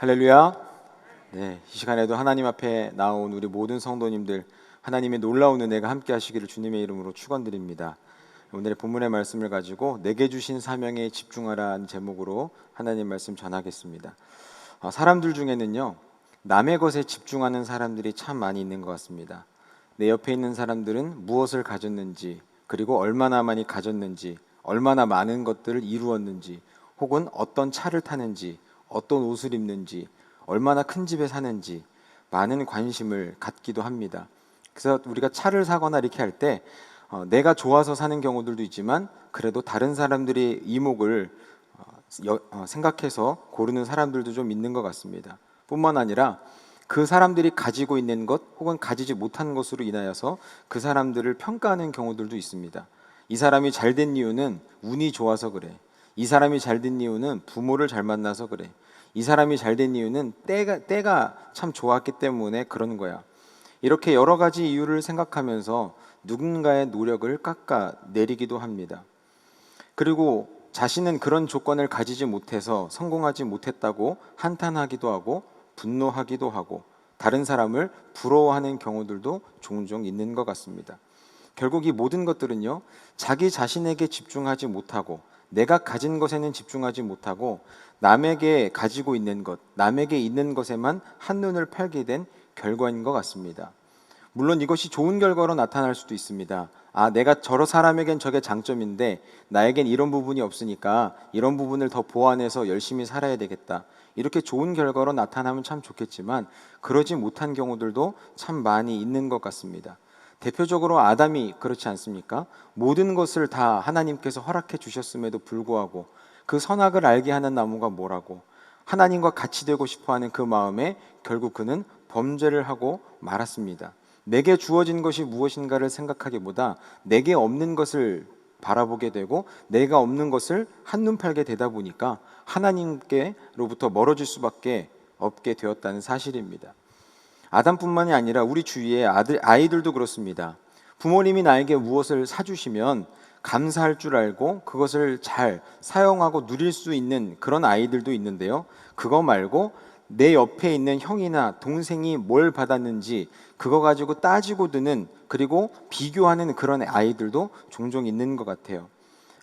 할렐루야. 네, 이 시간에도 하나님 앞에 나온 우리 모든 성도님들 하나님의 놀라운 은혜가 함께 하시기를 주님의 이름으로 축원드립니다. 오늘의 본문의 말씀을 가지고 내게 주신 사명에 집중하라는 제목으로 하나님 말씀 전하겠습니다. 아, 사람들 중에는요. 남의 것에 집중하는 사람들이 참 많이 있는 것 같습니다. 내 옆에 있는 사람들은 무엇을 가졌는지, 그리고 얼마나 많이 가졌는지, 얼마나 많은 것들을 이루었는지, 혹은 어떤 차를 타는지, 어떤 옷을 입는지, 얼마나 큰 집에 사는지 많은 관심을 갖기도 합니다. 그래서 우리가 차를 사거나 이렇게 할때 어, 내가 좋아서 사는 경우들도 있지만 그래도 다른 사람들의 이목을 어, 여- 어, 생각해서 고르는 사람들도 좀 있는 것 같습니다. 뿐만 아니라 그 사람들이 가지고 있는 것 혹은 가지지 못한 것으로 인하여서 그 사람들을 평가하는 경우들도 있습니다. 이 사람이 잘 된 이유는 운이 좋아서 그래. 이 사람이 잘 된 이유는 부모를 잘 만나서 그래. 이 사람이 잘 된 이유는 때가 때가 참 좋았기 때문에 그런 거야. 이렇게 여러 가지 이유를 생각하면서 누군가의 노력을 깎아 내리기도 합니다. 그리고 자신은 그런 조건을 가지지 못해서 성공하지 못했다고 한탄하기도 하고 분노하기도 하고 다른 사람을 부러워하는 경우들도 종종 있는 것 같습니다. 결국 이 모든 것들은요, 자기 자신에게 집중하지 못하고 내가 가진 것에는 집중하지 못하고 남에게 가지고 있는 것, 남에게 있는 것에만 한눈을 팔게 된 결과인 것 같습니다. 물론 이것이 좋은 결과로 나타날 수도 있습니다. 아, 내가 저러 사람에겐 저게 장점인데 나에겐 이런 부분이 없으니까 이런 부분을 더 보완해서 열심히 살아야 되겠다. 이렇게 좋은 결과로 나타나면 참 좋겠지만 그러지 못한 경우들도 참 많이 있는 것 같습니다. 대표적으로 아담이 그렇지 않습니까? 모든 것을 다 하나님께서 허락해 주셨음에도 불구하고 그 선악을 알게 하는 나무가 뭐라고 하나님과 같이 되고 싶어 하는 그 마음에 결국 그는 범죄를 하고 말았습니다. 내게 주어진 것이 무엇인가를 생각하기보다 내게 없는 것을 바라보게 되고 내가 없는 것을 한눈 팔게 되다 보니까 하나님께로부터 멀어질 수밖에 없게 되었다는 사실입니다. 아담뿐만이 아니라 우리 주위의 아들 아이들도 그렇습니다. 부모님이 나에게 무엇을 사주시면 감사할 줄 알고 그것을 잘 사용하고 누릴 수 있는 그런 아이들도 있는데요. 그거 말고 내 옆에 있는 형이나 동생이 뭘 받았는지 그거 가지고 따지고 드는 그리고 비교하는 그런 아이들도 종종 있는 것 같아요.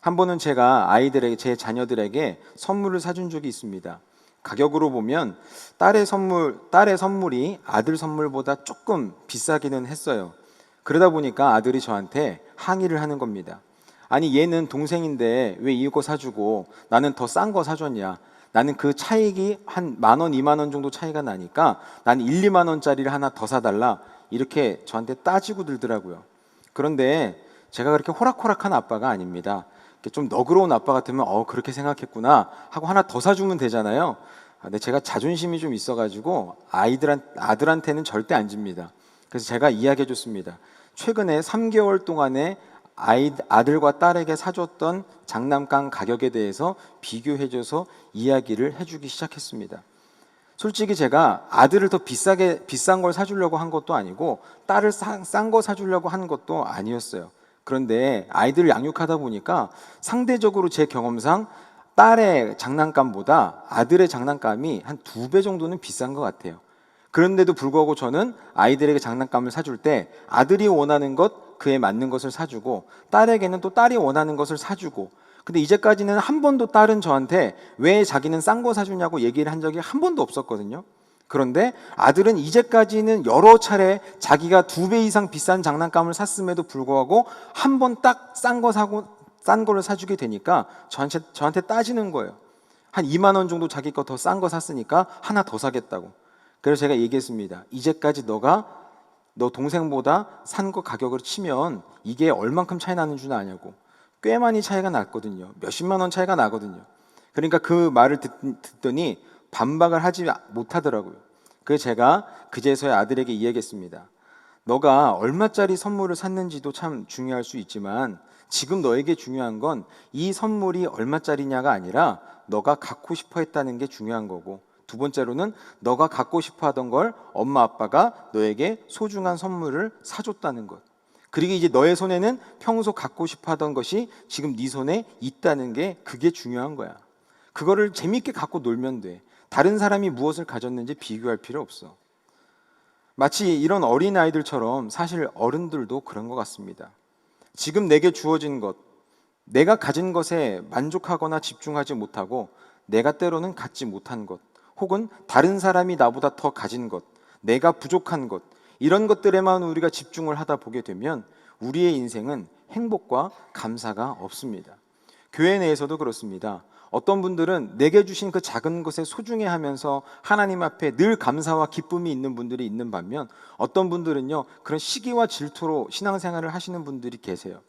한 번은 제가 아이들에게 제 자녀들에게 선물을 사준 적이 있습니다. 가격으로 보면 딸의 선물 딸의 선물이 아들 선물보다 조금 비싸기는 했어요. 그러다 보니까 아들이 저한테 항의를 하는 겁니다. 아니 얘는 동생인데 왜 이거 사주고 나는 더 싼 거 사줬냐? 나는 그 차익이 한 만 원, 이만 원 정도 차이가 나니까 나는 1, 2만 원짜리를 하나 더 사달라 이렇게 저한테 따지고 들더라고요. 그런데 제가 그렇게 호락호락한 아빠가 아닙니다. 좀 너그러운 아빠 같으면 어 그렇게 생각했구나 하고 하나 더 사주면 되잖아요. 아, 근데 제가 자존심이 좀 있어가지고 아이들한 아들한테는 절대 안 집니다. 그래서 제가 이야기해줬습니다. 최근에 3개월 동안에 아이 아들과 딸에게 사줬던 장난감 가격에 대해서 비교해줘서 이야기를 해주기 시작했습니다. 솔직히 제가 아들을 더 비싸게 비싼 걸 사주려고 한 것도 아니고 딸을 싼 거 사주려고 한 것도 아니었어요. 그런데 아이들을 양육하다 보니까 상대적으로 제 경험상 딸의 장난감보다 아들의 장난감이 한 두 배 정도는 비싼 것 같아요. 그런데도 불구하고 저는 아이들에게 장난감을 사줄 때 아들이 원하는 것 그에 맞는 것을 사주고 딸에게는 또 딸이 원하는 것을 사주고 근데 이제까지는 한 번도 딸은 저한테 왜 자기는 싼 거 사주냐고 얘기를 한 적이 한 번도 없었거든요. 그런데 아들은 이제까지는 여러 차례 자기가 두 배 이상 비싼 장난감을 샀음에도 불구하고 한 번 딱 싼 거 사고 싼 거를 사주게 되니까 저한테 저한테 따지는 거예요. 한 2만 원 정도 자기 거 더 싼 거 샀으니까 하나 더 사겠다고. 그래서 제가 얘기했습니다. 이제까지 너가 너 동생보다 산 거 가격으로 치면 이게 얼만큼 차이 나는 줄 아냐고. 꽤 많이 차이가 났거든요. 몇십만 원 차이가 나거든요. 그러니까 그 말을 듣, 듣더니 반박을 하지 못하더라고요. 그래서 제가 그제서야 아들에게 이야기했습니다. 너가 얼마짜리 선물을 샀는지도 참 중요할 수 있지만 지금 너에게 중요한 건 이 선물이 얼마짜리냐가 아니라 너가 갖고 싶어 했다는 게 중요한 거고 두 번째로는 너가 갖고 싶어 하던 걸 엄마 아빠가 너에게 소중한 선물을 사줬다는 것. 그리고 이제 너의 손에는 평소 갖고 싶어 하던 것이 지금 네 손에 있다는 게 그게 중요한 거야. 그거를 재밌게 갖고 놀면 돼. 다른 사람이 무엇을 가졌는지 비교할 필요 없어. 마치 이런 어린 아이들처럼 사실 어른들도 그런 것 같습니다. 지금 내게 주어진 것, 내가 가진 것에 만족하거나 집중하지 못하고 내가 때로는 갖지 못한 것, 혹은 다른 사람이 나보다 더 가진 것, 내가 부족한 것, 이런 것들에만 우리가 집중을 하다 보게 되면 우리의 인생은 행복과 감사가 없습니다. 교회 내에서도 그렇습니다. 어떤 분들은 내게 주신 그 작은 것에 소중해 하면서 하나님 앞에 늘 감사와 기쁨이 있는 분들이 있는 반면 어떤 분들은요, 그런 시기와 질투로 신앙생활을 하시는 분들이 계세요.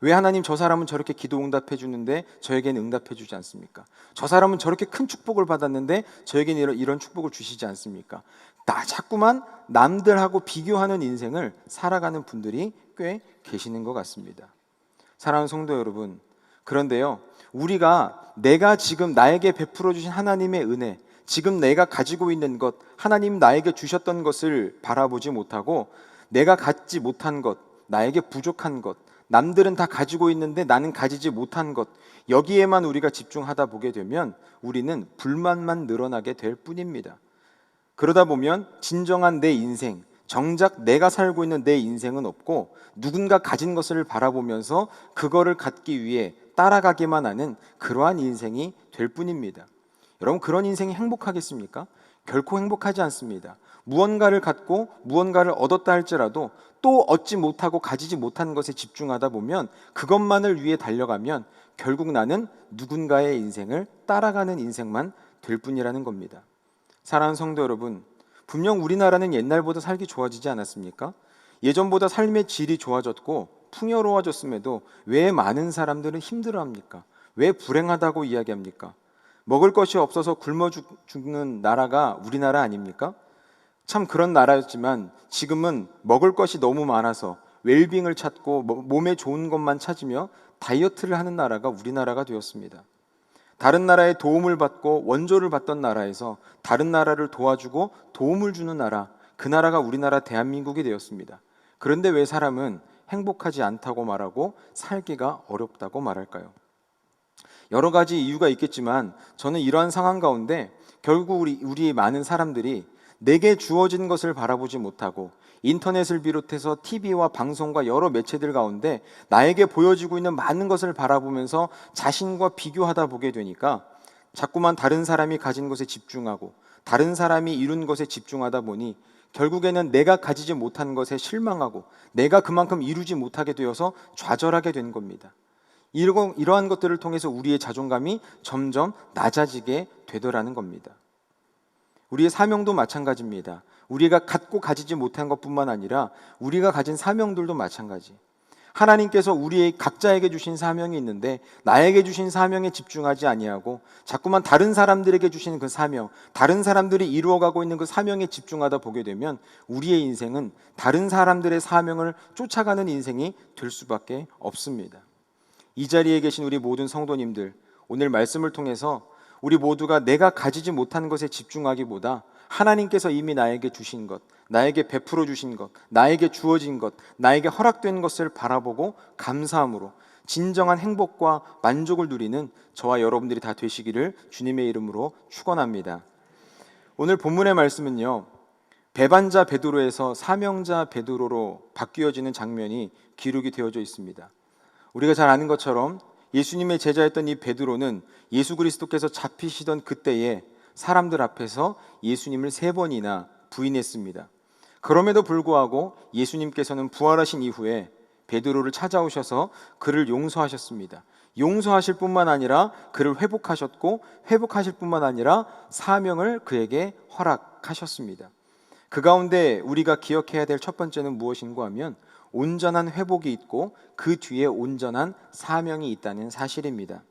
왜 하나님 저 사람은 저렇게 기도 응답해 주는데 저에게는 응답해 주지 않습니까? 저 사람은 저렇게 큰 축복을 받았는데 저에게는 이런, 축복을 주시지 않습니까? 나 자꾸만 남들하고 비교하는 인생을 살아가는 분들이 꽤 계시는 것 같습니다. 사랑하는 성도 여러분, 그런데요, 우리가 내가 지금 나에게 베풀어 주신 하나님의 은혜, 지금 내가 가지고 있는 것, 하나님 나에게 주셨던 것을 바라보지 못하고 내가 갖지 못한 것, 나에게 부족한 것, 남들은 다 가지고 있는데 나는 가지지 못한 것, 여기에만 우리가 집중하다 보게 되면 우리는 불만만 늘어나게 될 뿐입니다. 그러다 보면 진정한 내 인생, 정작 내가 살고 있는 내 인생은 없고 누군가 가진 것을 바라보면서 그거를 갖기 위해 따라가기만 하는 그러한 인생이 될 뿐입니다. 여러분 그런 인생이 행복하겠습니까? 결코 행복하지 않습니다. 무언가를 갖고 무언가를 얻었다 할지라도 또 얻지 못하고 가지지 못한 것에 집중하다 보면 그것만을 위해 달려가면 결국 나는 누군가의 인생을 따라가는 인생만 될 뿐이라는 겁니다. 사랑하는 성도 여러분, 분명 우리나라는 옛날보다 살기 좋아지지 않았습니까? 예전보다 삶의 질이 좋아졌고 풍요로워졌음에도 왜 많은 사람들은 힘들어합니까? 왜 불행하다고 이야기합니까? 먹을 것이 없어서 굶어 죽- 죽는 나라가 우리나라 아닙니까? 참 그런 나라였지만 지금은 먹을 것이 너무 많아서 웰빙을 찾고 뭐- 몸에 좋은 것만 찾으며 다이어트를 하는 나라가 우리나라가 되었습니다. 다른 나라의 도움을 받고 원조를 받던 나라에서 다른 나라를 도와주고 도움을 주는 나라, 그 나라가 우리나라 대한민국이 되었습니다. 그런데 왜 사람은 행복하지 않다고 말하고 살기가 어렵다고 말할까요? 여러 가지 이유가 있겠지만 저는 이러한 상황 가운데 결국 우리 우리 많은 사람들이 내게 주어진 것을 바라보지 못하고 인터넷을 비롯해서 TV와 방송과 여러 매체들 가운데 나에게 보여지고 있는 많은 것을 바라보면서 자신과 비교하다 보게 되니까 자꾸만 다른 사람이 가진 것에 집중하고 다른 사람이 이룬 것에 집중하다 보니 결국에는 내가 가지지 못한 것에 실망하고 내가 그만큼 이루지 못하게 되어서 좌절하게 된 겁니다. 이러- 이러한 것들을 통해서 우리의 자존감이 점점 낮아지게 되더라는 겁니다. 우리의 사명도 마찬가지입니다. 우리가 갖고 가지지 못한 것뿐만 아니라 우리가 가진 사명들도 마찬가지. 하나님께서 우리의 각자에게 주신 사명이 있는데 나에게 주신 사명에 집중하지 아니하고 자꾸만 다른 사람들에게 주신 그 사명, 다른 사람들이 이루어가고 있는 그 사명에 집중하다 보게 되면 우리의 인생은 다른 사람들의 사명을 쫓아가는 인생이 될 수밖에 없습니다. 이 자리에 계신 우리 모든 성도님들 오늘 말씀을 통해서 우리 모두가 내가 가지지 못한 것에 집중하기보다 하나님께서 이미 나에게 주신 것, 나에게 베풀어 주신 것, 나에게 주어진 것, 나에게 허락된 것을 바라보고 감사함으로 진정한 행복과 만족을 누리는 저와 여러분들이 다 되시기를 주님의 이름으로 축원합니다. 오늘 본문의 말씀은요. 배반자 베드로에서 사명자 베드로로 바뀌어지는 장면이 기록이 되어져 있습니다. 우리가 잘 아는 것처럼 예수님의 제자였던 이 베드로는 예수 그리스도께서 잡히시던 그때에 사람들 앞에서 예수님을 세 번이나 부인했습니다. 그럼에도 불구하고 예수님께서는 부활하신 이후에 베드로를 찾아오셔서 그를 용서하셨습니다. 용서하실 뿐만 아니라 그를 회복하셨고 회복하실 뿐만 아니라 사명을 그에게 허락하셨습니다. 그 가운데 우리가 기억해야 될 첫 번째는 무엇인가 하면 온전한 회복이 있고 그 뒤에 온전한 사명이 있다는 사실입니다.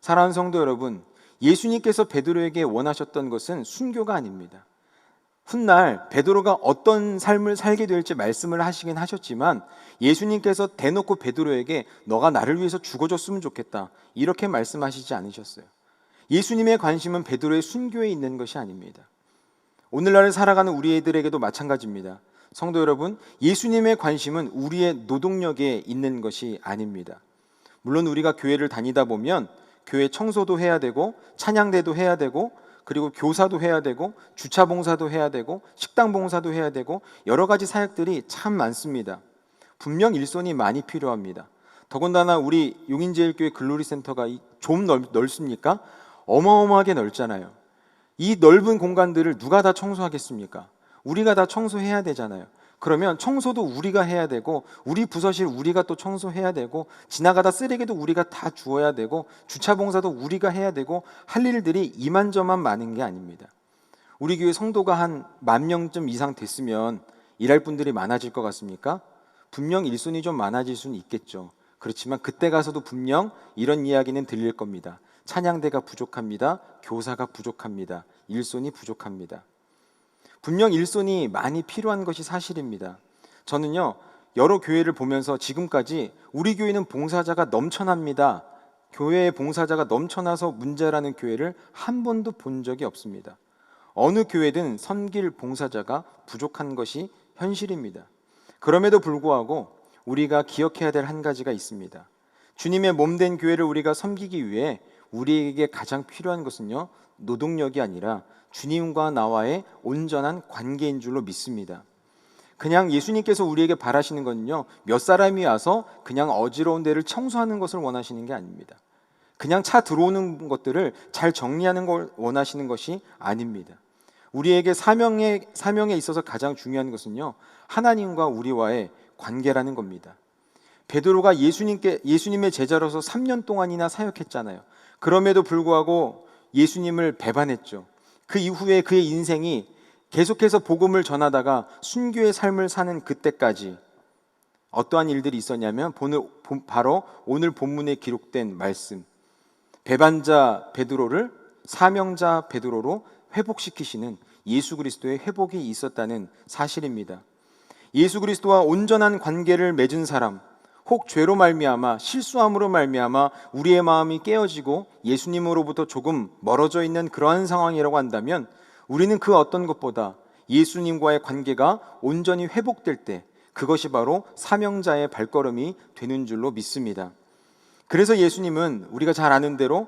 사랑하는 성도 여러분, 예수님께서 베드로에게 원하셨던 것은 순교가 아닙니다. 훗날 베드로가 어떤 삶을 살게 될지 말씀을 하시긴 하셨지만 예수님께서 대놓고 베드로에게 너가 나를 위해서 죽어줬으면 좋겠다 이렇게 말씀하시지 않으셨어요. 예수님의 관심은 베드로의 순교에 있는 것이 아닙니다. 오늘날을 살아가는 우리들에게도 마찬가지입니다. 성도 여러분, 예수님의 관심은 우리의 노동력에 있는 것이 아닙니다. 물론 우리가 교회를 다니다 보면 교회 청소도 해야 되고 찬양대도 해야 되고 그리고 교사도 해야 되고 주차 봉사도 해야 되고 식당 봉사도 해야 되고 여러 가지 사역들이 참 많습니다. 분명 일손이 많이 필요합니다. 더군다나 우리 용인제일교회 글로리 센터가 이- 좀 넓, 넓습니까? 어마어마하게 넓잖아요. 이 넓은 공간들을 누가 다 청소하겠습니까? 우리가 다 청소해야 되잖아요. 그러면 청소도 우리가 해야 되고 우리 부서실 우리가 또 청소해야 되고 지나가다 쓰레기도 우리가 다 주워야 되고 주차 봉사도 우리가 해야 되고 할 일들이 이만저만 많은 게 아닙니다. 우리 교회 성도가 한 만 명쯤 이상 됐으면 일할 분들이 많아질 것 같습니까? 분명 일손이 좀 많아질 수는 있겠죠. 그렇지만 그때 가서도 분명 이런 이야기는 들릴 겁니다. 찬양대가 부족합니다. 교사가 부족합니다. 일손이 부족합니다. 분명 일손이 많이 필요한 것이 사실입니다. 저는요, 여러 교회를 보면서 지금까지 우리 교회는 봉사자가 넘쳐납니다. 교회에 봉사자가 넘쳐나서 문제라는 교회를 한 번도 본 적이 없습니다. 어느 교회든 섬길 봉사자가 부족한 것이 현실입니다. 그럼에도 불구하고 우리가 기억해야 될 한 가지가 있습니다. 주님의 몸된 교회를 우리가 섬기기 위해 우리에게 가장 필요한 것은요, 노동력이 아니라 주님과 나와의 온전한 관계인 줄로 믿습니다. 그냥 예수님께서 우리에게 바라시는 건요, 몇 사람이 와서 그냥 어지러운 데를 청소하는 것을 원하시는 게 아닙니다. 그냥 차 들어오는 것들을 잘 정리하는 걸 원하시는 것이 아닙니다. 우리에게 사명에 사명에 있어서 가장 중요한 것은요, 하나님과 우리와의 관계라는 겁니다. 베드로가 예수님께 예수님의 제자로서 3년 동안이나 사역했잖아요. 그럼에도 불구하고 예수님을 배반했죠. 그 이후에 그의 인생이 계속해서 복음을 전하다가 순교의 삶을 사는 그때까지 어떠한 일들이 있었냐면 바로 오늘 본문에 기록된 말씀 배반자 베드로를 사명자 베드로로 회복시키시는 예수 그리스도의 회복이 있었다는 사실입니다. 예수 그리스도와 온전한 관계를 맺은 사람 혹 죄로 말미암아 실수함으로 말미암아 우리의 마음이 깨어지고 예수님으로부터 조금 멀어져 있는 그러한 상황이라고 한다면 우리는 그 어떤 것보다 예수님과의 관계가 온전히 회복될 때 그것이 바로 사명자의 발걸음이 되는 줄로 믿습니다. 그래서 예수님은 우리가 잘 아는 대로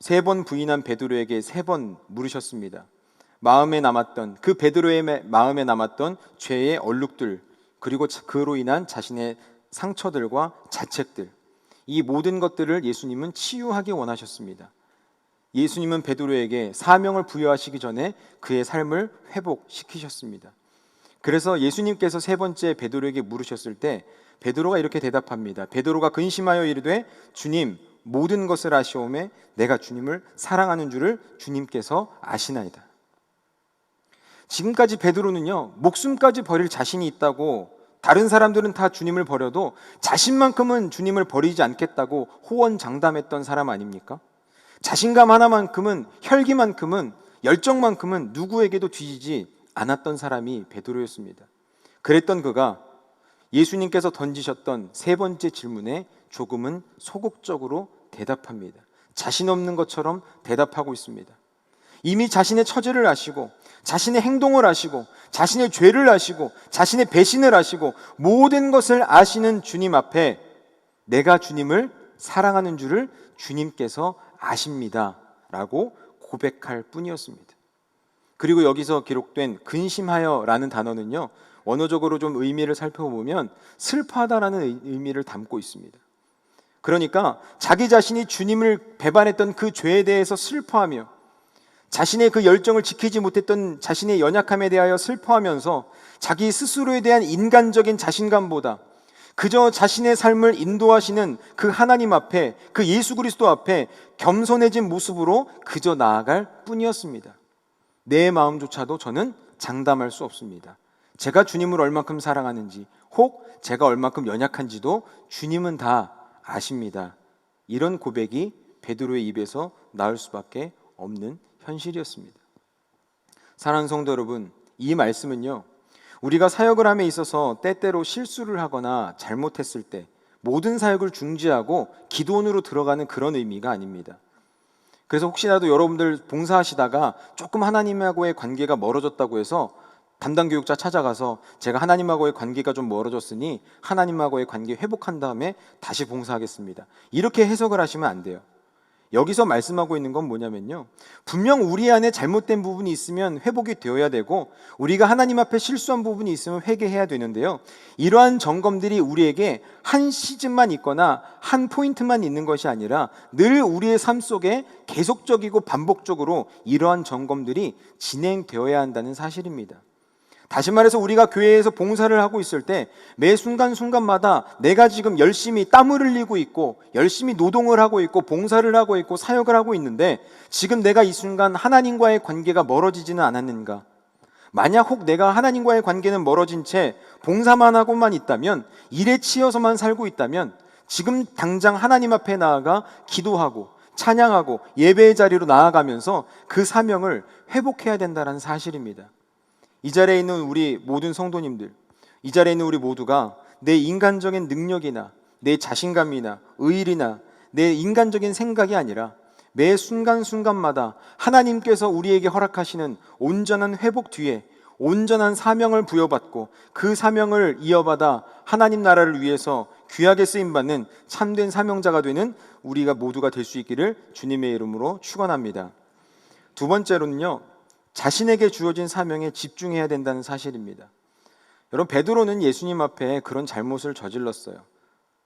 세 번 부인한 베드로에게 세 번 물으셨습니다. 마음에 남았던 그 베드로의 마음에 남았던 죄의 얼룩들 그리고 자- 그로 인한 자신의 상처들과 자책들 이 모든 것들을 예수님은 치유하기 원하셨습니다. 예수님은 베드로에게 사명을 부여하시기 전에 그의 삶을 회복시키셨습니다. 그래서 예수님께서 세 번째 베드로에게 물으셨을 때 베드로가 이렇게 대답합니다. 베드로가 근심하여 이르되 주님 모든 것을 아시오매 내가 주님을 사랑하는 줄을 주님께서 아시나이다. 지금까지 베드로는요 목숨까지 버릴 자신이 있다고 다른 사람들은 다 주님을 버려도 자신만큼은 주님을 버리지 않겠다고 호언장담했던 사람 아닙니까? 자신감 하나만큼은 혈기만큼은 열정만큼은 누구에게도 뒤지지 않았던 사람이 베드로였습니다. 그랬던 그가 예수님께서 던지셨던 세 번째 질문에 조금은 소극적으로 대답합니다. 자신 없는 것처럼 대답하고 있습니다. 이미 자신의 처지를 아시고 자신의 행동을 아시고 자신의 죄를 아시고 자신의 배신을 아시고 모든 것을 아시는 주님 앞에 내가 주님을 사랑하는 줄을 주님께서 아십니다. 라고 고백할 뿐이었습니다. 그리고 여기서 기록된 근심하여 라는 단어는요. 원어적으로 좀 의미를 살펴보면 슬퍼하다라는 의- 의미를 담고 있습니다. 그러니까 자기 자신이 주님을 배반했던 그 죄에 대해서 슬퍼하며 자신의 그 열정을 지키지 못했던 자신의 연약함에 대하여 슬퍼하면서 자기 스스로에 대한 인간적인 자신감보다 그저 자신의 삶을 인도하시는 그 하나님 앞에 그 예수 그리스도 앞에 겸손해진 모습으로 그저 나아갈 뿐이었습니다. 내 마음조차도 저는 장담할 수 없습니다. 제가 주님을 얼만큼 사랑하는지 혹 제가 얼만큼 연약한지도 주님은 다 아십니다. 이런 고백이 베드로의 입에서 나올 수밖에 없는 현실이었습니다. 사랑하는 성도 여러분, 이 말씀은요. 우리가 사역을 함에 있어서 때때로 실수를 하거나 잘못했을 때 모든 사역을 중지하고 기도원으로 들어가는 그런 의미가 아닙니다. 그래서 혹시라도 여러분들 봉사하시다가 조금 하나님하고의 관계가 멀어졌다고 해서 담당 교육자 찾아가서 제가 하나님하고의 관계가 좀 멀어졌으니 하나님하고의 관계 회복한 다음에 다시 봉사하겠습니다. 이렇게 해석을 하시면 안 돼요. 여기서 말씀하고 있는 건 뭐냐면요. 분명 우리 안에 잘못된 부분이 있으면 회복이 되어야 되고 우리가 하나님 앞에 실수한 부분이 있으면 회개해야 되는데요. 이러한 점검들이 우리에게 한 시즌만 있거나 한 포인트만 있는 것이 아니라 늘 우리의 삶 속에 계속적이고 반복적으로 이러한 점검들이 진행되어야 한다는 사실입니다. 다시 말해서 우리가 교회에서 봉사를 하고 있을 때 매 순간순간마다 내가 지금 열심히 땀을 흘리고 있고 열심히 노동을 하고 있고 봉사를 하고 있고 사역을 하고 있는데 지금 내가 이 순간 하나님과의 관계가 멀어지지는 않았는가? 만약 혹 내가 하나님과의 관계는 멀어진 채 봉사만 하고만 있다면 일에 치여서만 살고 있다면 지금 당장 하나님 앞에 나아가 기도하고 찬양하고 예배의 자리로 나아가면서 그 사명을 회복해야 된다는 사실입니다. 이 자리에 있는 우리 모든 성도님들, 이 자리에 있는 우리 모두가 내 인간적인 능력이나 내 자신감이나 의일이나 내 인간적인 생각이 아니라 매 순간순간마다 하나님께서 우리에게 허락하시는 온전한 회복 뒤에 온전한 사명을 부여받고 그 사명을 이어받아 하나님 나라를 위해서 귀하게 쓰임 받는 참된 사명자가 되는 우리가 모두가 될 수 있기를 주님의 이름으로 축원합니다. 두 번째로는요. 자신에게 주어진 사명에 집중해야 된다는 사실입니다. 여러분 베드로는 예수님 앞에 그런 잘못을 저질렀어요.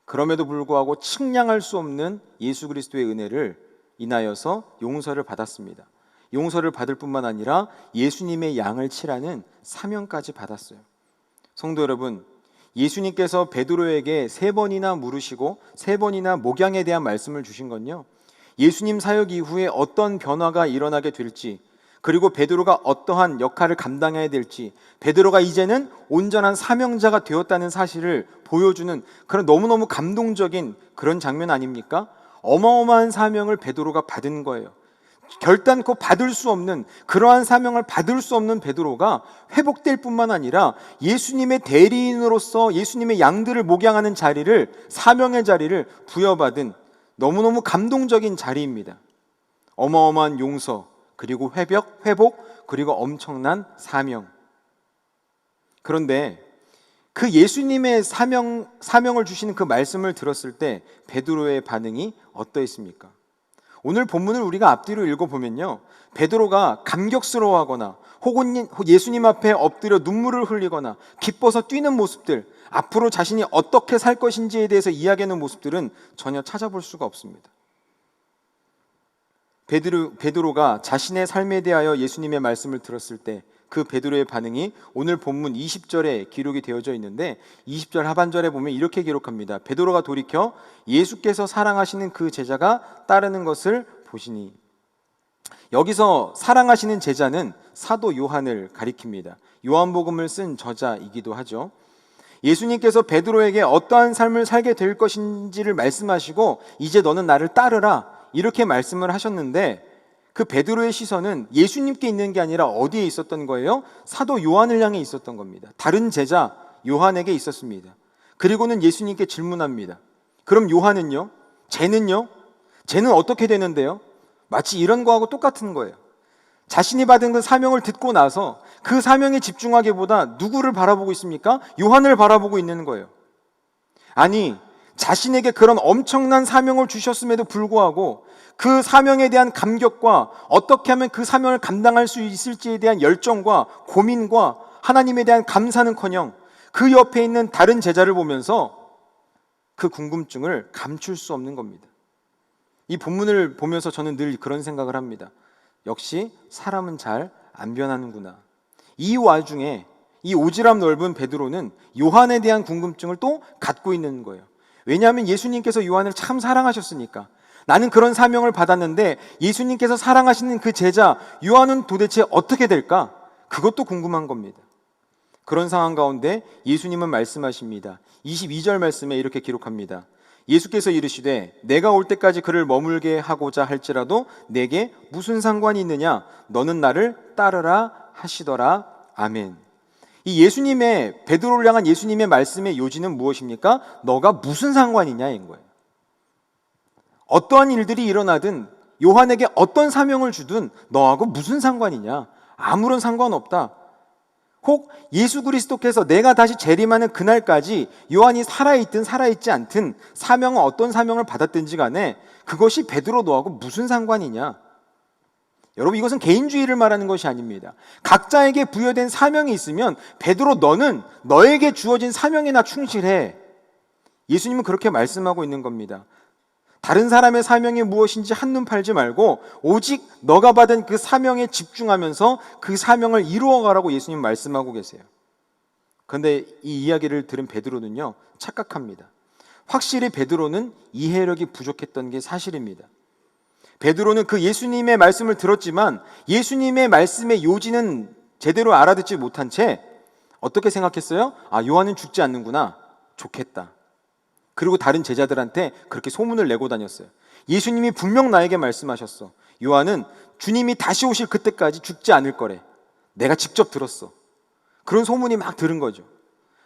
그럼에도 불구하고 측량할 수 없는 예수 그리스도의 은혜를 인하여서 용서를 받았습니다. 용서를 받을 뿐만 아니라 예수님의 양을 치라는 사명까지 받았어요. 성도 여러분, 예수님께서 베드로에게 세 번이나 물으시고 세 번이나 목양에 대한 말씀을 주신 건요. 예수님 사역 이후에 어떤 변화가 일어나게 될지 그리고 베드로가 어떠한 역할을 감당해야 될지 베드로가 이제는 온전한 사명자가 되었다는 사실을 보여주는 그런 너무너무 감동적인 그런 장면 아닙니까? 어마어마한 사명을 베드로가 받은 거예요. 결단코 받을 수 없는 그러한 사명을 받을 수 없는 베드로가 회복될 뿐만 아니라 예수님의 대리인으로서 예수님의 양들을 목양하는 자리를 사명의 자리를 부여받은 너무너무 감동적인 자리입니다. 어마어마한 용서 그리고 회복 회복 그리고 엄청난 사명. 그런데 그 예수님의 사명 사명을 주시는 그 말씀을 들었을 때 베드로의 반응이 어떠했습니까? 오늘 본문을 우리가 앞뒤로 읽어보면요. 베드로가 감격스러워하거나 혹은 예수님 앞에 엎드려 눈물을 흘리거나 기뻐서 뛰는 모습들, 앞으로 자신이 어떻게 살 것인지에 대해서 이야기하는 모습들은 전혀 찾아볼 수가 없습니다. 베드로, 베드로가 자신의 삶에 대하여 예수님의 말씀을 들었을 때 그 베드로의 반응이 오늘 본문 20절에 기록이 되어져 있는데 20절 하반절에 보면 이렇게 기록합니다. 베드로가 돌이켜 예수께서 사랑하시는 그 제자가 따르는 것을 보시니 여기서 사랑하시는 제자는 사도 요한을 가리킵니다. 요한복음을 쓴 저자이기도 하죠. 예수님께서 베드로에게 어떠한 삶을 살게 될 것인지를 말씀하시고 이제 너는 나를 따르라 이렇게 말씀을 하셨는데 그 베드로의 시선은 예수님께 있는 게 아니라 어디에 있었던 거예요? 사도 요한을 향해 있었던 겁니다. 다른 제자 요한에게 있었습니다. 그리고는 예수님께 질문합니다. 그럼 요한은요? 쟤는요? 쟤는 어떻게 되는데요? 마치 이런 거하고 똑같은 거예요. 자신이 받은 그 사명을 듣고 나서 그 사명에 집중하기보다 누구를 바라보고 있습니까? 요한을 바라보고 있는 거예요. 아니, 자신에게 그런 엄청난 사명을 주셨음에도 불구하고 그 사명에 대한 감격과 어떻게 하면 그 사명을 감당할 수 있을지에 대한 열정과 고민과 하나님에 대한 감사는 커녕 그 옆에 있는 다른 제자를 보면서 그 궁금증을 감출 수 없는 겁니다. 이 본문을 보면서 저는 늘 그런 생각을 합니다. 역시 사람은 잘 안 변하는구나. 이 와중에 이 오지랖 넓은 베드로는 요한에 대한 궁금증을 또 갖고 있는 거예요. 왜냐하면 예수님께서 요한을 참 사랑하셨으니까. 나는 그런 사명을 받았는데 예수님께서 사랑하시는 그 제자 요한은 도대체 어떻게 될까? 그것도 궁금한 겁니다. 그런 상황 가운데 예수님은 말씀하십니다. 22절 말씀에 이렇게 기록합니다. 예수께서 이르시되 내가 올 때까지 그를 머물게 하고자 할지라도 내게 무슨 상관이 있느냐 너는 나를 따르라 하시더라 아멘. 이 예수님의 베드로를 향한 예수님의 말씀의 요지는 무엇입니까? 너가 무슨 상관이냐인 거예요. 어떠한 일들이 일어나든 요한에게 어떤 사명을 주든 너하고 무슨 상관이냐? 아무런 상관없다. 혹 예수 그리스도께서 내가 다시 재림하는 그날까지 요한이 살아있든 살아있지 않든 사명은 어떤 사명을 받았든지 간에 그것이 베드로 너하고 무슨 상관이냐? 여러분 이것은 개인주의를 말하는 것이 아닙니다. 각자에게 부여된 사명이 있으면 베드로 너는 너에게 주어진 사명이나 충실해. 예수님은 그렇게 말씀하고 있는 겁니다. 다른 사람의 사명이 무엇인지 한눈 팔지 말고 오직 너가 받은 그 사명에 집중하면서 그 사명을 이루어 가라고 예수님 말씀하고 계세요. 그런데 이 이야기를 들은 베드로는요 착각합니다. 확실히 베드로는 이해력이 부족했던 게 사실입니다. 베드로는 그 예수님의 말씀을 들었지만 예수님의 말씀의 요지는 제대로 알아듣지 못한 채 어떻게 생각했어요? 아, 요한은 죽지 않는구나. 좋겠다. 그리고 다른 제자들한테 그렇게 소문을 내고 다녔어요. 예수님이 분명 나에게 말씀하셨어. 요한은 주님이 다시 오실 그때까지 죽지 않을 거래. 내가 직접 들었어. 그런 소문이 막 들은 거죠.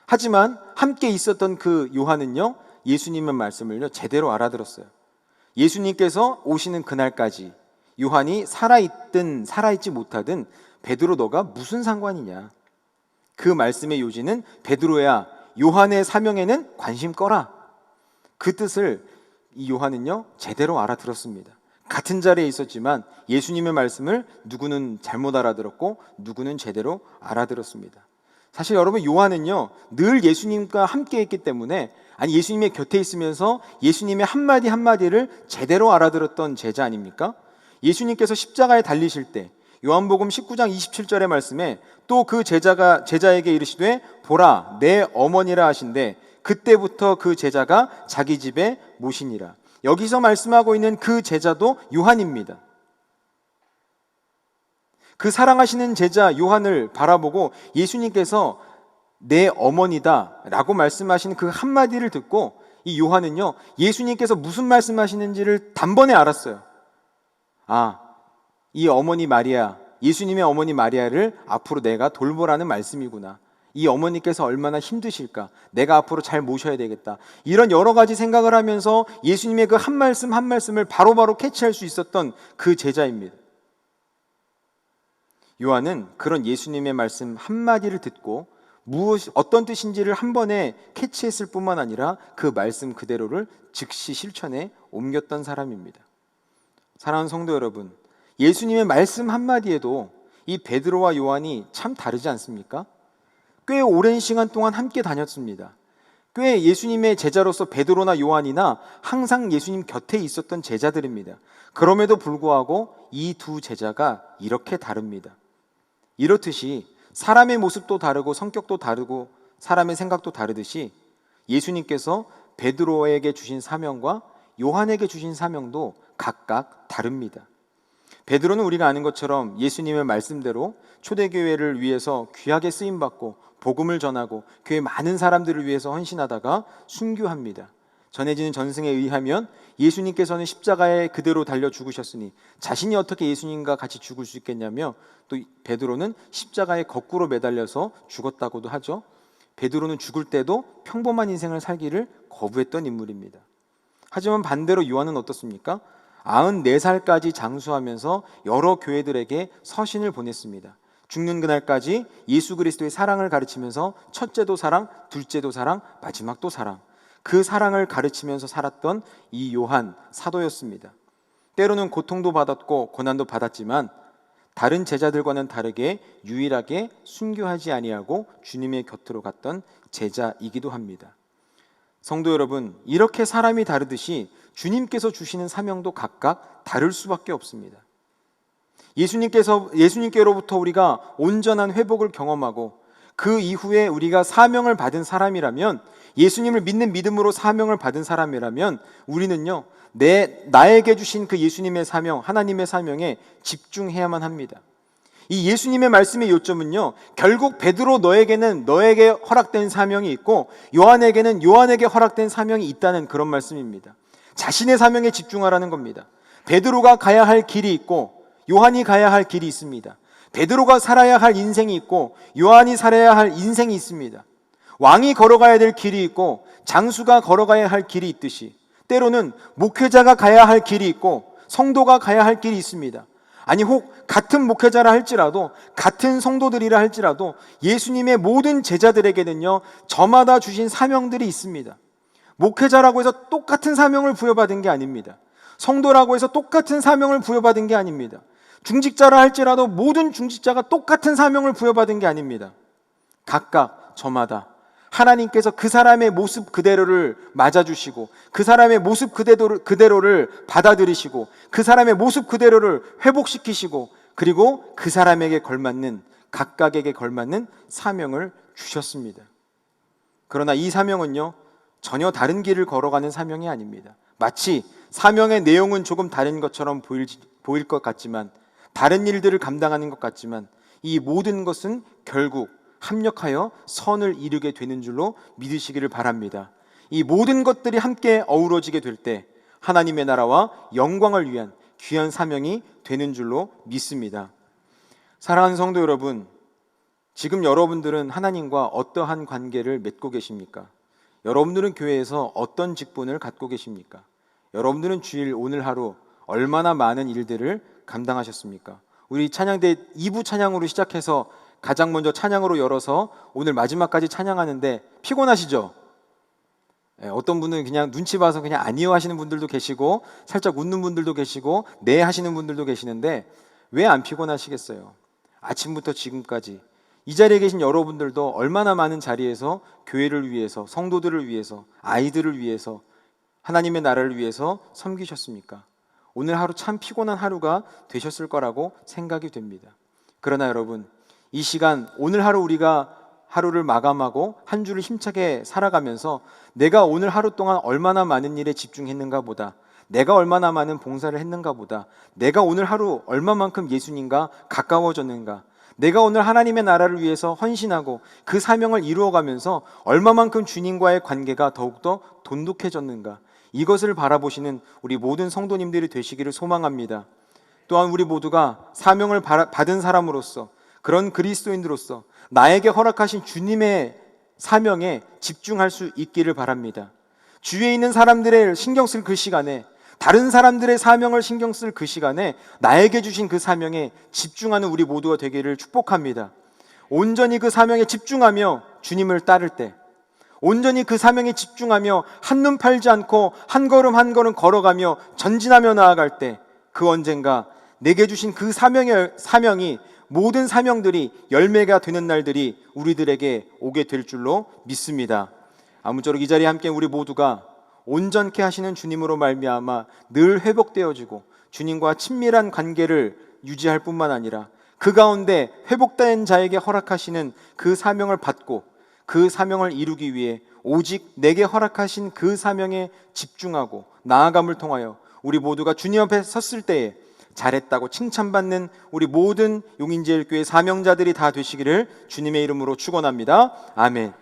하지만 함께 있었던 그 요한은요, 예수님의 말씀을요, 제대로 알아들었어요. 예수님께서 오시는 그날까지 요한이 살아있든 살아있지 못하든 베드로 너가 무슨 상관이냐. 그 말씀의 요지는 베드로야 요한의 사명에는 관심 꺼라. 그 뜻을 이 요한은요 제대로 알아들었습니다. 같은 자리에 있었지만 예수님의 말씀을 누구는 잘못 알아들었고 누구는 제대로 알아들었습니다. 사실 여러분 요한은요 늘 예수님과 함께 했기 때문에 아니 예수님의 곁에 있으면서 예수님의 한마디 한마디를 제대로 알아들었던 제자 아닙니까? 예수님께서 십자가에 달리실 때 요한복음 19장 27절의 말씀에 또 그 제자가 제자에게 이르시되 보라 내 어머니라 하신데 그때부터 그 제자가 자기 집에 모시니라. 여기서 말씀하고 있는 그 제자도 요한입니다. 그 사랑하시는 제자 요한을 바라보고 예수님께서 내 어머니다 라고 말씀하신 그 한마디를 듣고 이 요한은요, 예수님께서 무슨 말씀하시는지를 단번에 알았어요. 아, 이 어머니 마리아, 예수님의 어머니 마리아를 앞으로 내가 돌보라는 말씀이구나. 이 어머니께서 얼마나 힘드실까? 내가 앞으로 잘 모셔야 되겠다. 이런 여러 가지 생각을 하면서 예수님의 그 한 말씀 한 말씀을 바로바로 캐치할 수 있었던 그 제자입니다. 요한은 그런 예수님의 말씀 한마디를 듣고 무엇 어떤 뜻인지를 한 번에 캐치했을 뿐만 아니라 그 말씀 그대로를 즉시 실천에 옮겼던 사람입니다. 사랑하는 성도 여러분, 예수님의 말씀 한마디에도 이 베드로와 요한이 참 다르지 않습니까? 꽤 오랜 시간 동안 함께 다녔습니다. 꽤 예수님의 제자로서 베드로나 요한이나 항상 예수님 곁에 있었던 제자들입니다. 그럼에도 불구하고 이 두 제자가 이렇게 다릅니다. 이렇듯이 사람의 모습도 다르고 성격도 다르고 사람의 생각도 다르듯이 예수님께서 베드로에게 주신 사명과 요한에게 주신 사명도 각각 다릅니다. 베드로는 우리가 아는 것처럼 예수님의 말씀대로 초대교회를 위해서 귀하게 쓰임 받고 복음을 전하고 교회 많은 사람들을 위해서 헌신하다가 순교합니다. 전해지는 전승에 의하면 예수님께서는 십자가에 그대로 달려 죽으셨으니 자신이 어떻게 예수님과 같이 죽을 수 있겠냐며 또 베드로는 십자가에 거꾸로 매달려서 죽었다고도 하죠. 베드로는 죽을 때도 평범한 인생을 살기를 거부했던 인물입니다. 하지만 반대로 요한은 어떻습니까? 94살까지 장수하면서 여러 교회들에게 서신을 보냈습니다. 죽는 그날까지 예수 그리스도의 사랑을 가르치면서 첫째도 사랑, 둘째도 사랑, 마지막도 사랑. 그 사랑을 가르치면서 살았던 이 요한 사도였습니다. 때로는 고통도 받았고 고난도 받았지만 다른 제자들과는 다르게 유일하게 순교하지 아니하고 주님의 곁으로 갔던 제자이기도 합니다. 성도 여러분, 이렇게 사람이 다르듯이 주님께서 주시는 사명도 각각 다를 수밖에 없습니다. 예수님께서 예수님께로부터 우리가 온전한 회복을 경험하고 그 이후에 우리가 사명을 받은 사람이라면 예수님을 믿는 믿음으로 사명을 받은 사람이라면 우리는요 내 나에게 주신 그 예수님의 사명 하나님의 사명에 집중해야만 합니다. 이 예수님의 말씀의 요점은요 결국 베드로 너에게는 너에게 허락된 사명이 있고 요한에게는 요한에게 허락된 사명이 있다는 그런 말씀입니다. 자신의 사명에 집중하라는 겁니다. 베드로가 가야 할 길이 있고 요한이 가야 할 길이 있습니다. 베드로가 살아야 할 인생이 있고 요한이 살아야 할 인생이 있습니다. 왕이 걸어가야 될 길이 있고 장수가 걸어가야 할 길이 있듯이 때로는 목회자가 가야 할 길이 있고 성도가 가야 할 길이 있습니다. 아니 혹 같은 목회자라 할지라도 같은 성도들이라 할지라도 예수님의 모든 제자들에게는요 저마다 주신 사명들이 있습니다. 목회자라고 해서 똑같은 사명을 부여받은 게 아닙니다. 성도라고 해서 똑같은 사명을 부여받은 게 아닙니다. 중직자라 할지라도 모든 중직자가 똑같은 사명을 부여받은 게 아닙니다. 각각 저마다 하나님께서 그 사람의 모습 그대로를 맞아주시고 그 사람의 모습 그대로를, 그대로를 받아들이시고 그 사람의 모습 그대로를 회복시키시고 그리고 그 사람에게 걸맞는 각각에게 걸맞는 사명을 주셨습니다. 그러나 이 사명은요 전혀 다른 길을 걸어가는 사명이 아닙니다. 마치 사명의 내용은 조금 다른 것처럼 보일, 보일 것 같지만 다른 일들을 감당하는 것 같지만 이 모든 것은 결국 합력하여 선을 이루게 되는 줄로 믿으시기를 바랍니다. 이 모든 것들이 함께 어우러지게 될 때 하나님의 나라와 영광을 위한 귀한 사명이 되는 줄로 믿습니다. 사랑하는 성도 여러분, 지금 여러분들은 하나님과 어떠한 관계를 맺고 계십니까? 여러분들은 교회에서 어떤 직분을 갖고 계십니까? 여러분들은 주일 오늘 하루 얼마나 많은 일들을 감당하셨습니까? 우리 찬양대 2부 찬양으로 시작해서 가장 먼저 찬양으로 열어서 오늘 마지막까지 찬양하는데 피곤하시죠? 예, 어떤 분은 그냥 눈치 봐서 그냥 아니요 하시는 분들도 계시고 살짝 웃는 분들도 계시고 네 하시는 분들도 계시는데 왜 안 피곤하시겠어요? 아침부터 지금까지 이 자리에 계신 여러분들도 얼마나 많은 자리에서 교회를 위해서 성도들을 위해서 아이들을 위해서 하나님의 나라를 위해서 섬기셨습니까? 오늘 하루 참 피곤한 하루가 되셨을 거라고 생각이 됩니다. 그러나 여러분, 이 시간 오늘 하루 우리가 하루를 마감하고 한 주를 힘차게 살아가면서 내가 오늘 하루 동안 얼마나 많은 일에 집중했는가 보다 내가 얼마나 많은 봉사를 했는가 보다 내가 오늘 하루 얼마만큼 예수님과 가까워졌는가 내가 오늘 하나님의 나라를 위해서 헌신하고 그 사명을 이루어가면서 얼마만큼 주님과의 관계가 더욱더 돈독해졌는가 이것을 바라보시는 우리 모든 성도님들이 되시기를 소망합니다. 또한 우리 모두가 사명을 받- 받은 사람으로서 그런 그리스도인으로서 나에게 허락하신 주님의 사명에 집중할 수 있기를 바랍니다. 주위에 있는 사람들의 신경 쓸 그 시간에 다른 사람들의 사명을 신경 쓸 그 시간에 나에게 주신 그 사명에 집중하는 우리 모두가 되기를 축복합니다. 온전히 그 사명에 집중하며 주님을 따를 때 온전히 그 사명에 집중하며 한눈 팔지 않고 한 걸음 한 걸음 걸어가며 전진하며 나아갈 때 그 언젠가 내게 주신 그 사명의 사명이 모든 사명들이 열매가 되는 날들이 우리들에게 오게 될 줄로 믿습니다. 아무쪼록 이 자리에 함께 우리 모두가 온전케 하시는 주님으로 말미암아 늘 회복되어지고 주님과 친밀한 관계를 유지할 뿐만 아니라 그 가운데 회복된 자에게 허락하시는 그 사명을 받고 그 사명을 이루기 위해 오직 내게 허락하신 그 사명에 집중하고 나아감을 통하여 우리 모두가 주님 앞에 섰을 때에 잘했다고 칭찬받는 우리 모든 용인제일교회 사명자들이 다 되시기를 주님의 이름으로 축원합니다. 아멘.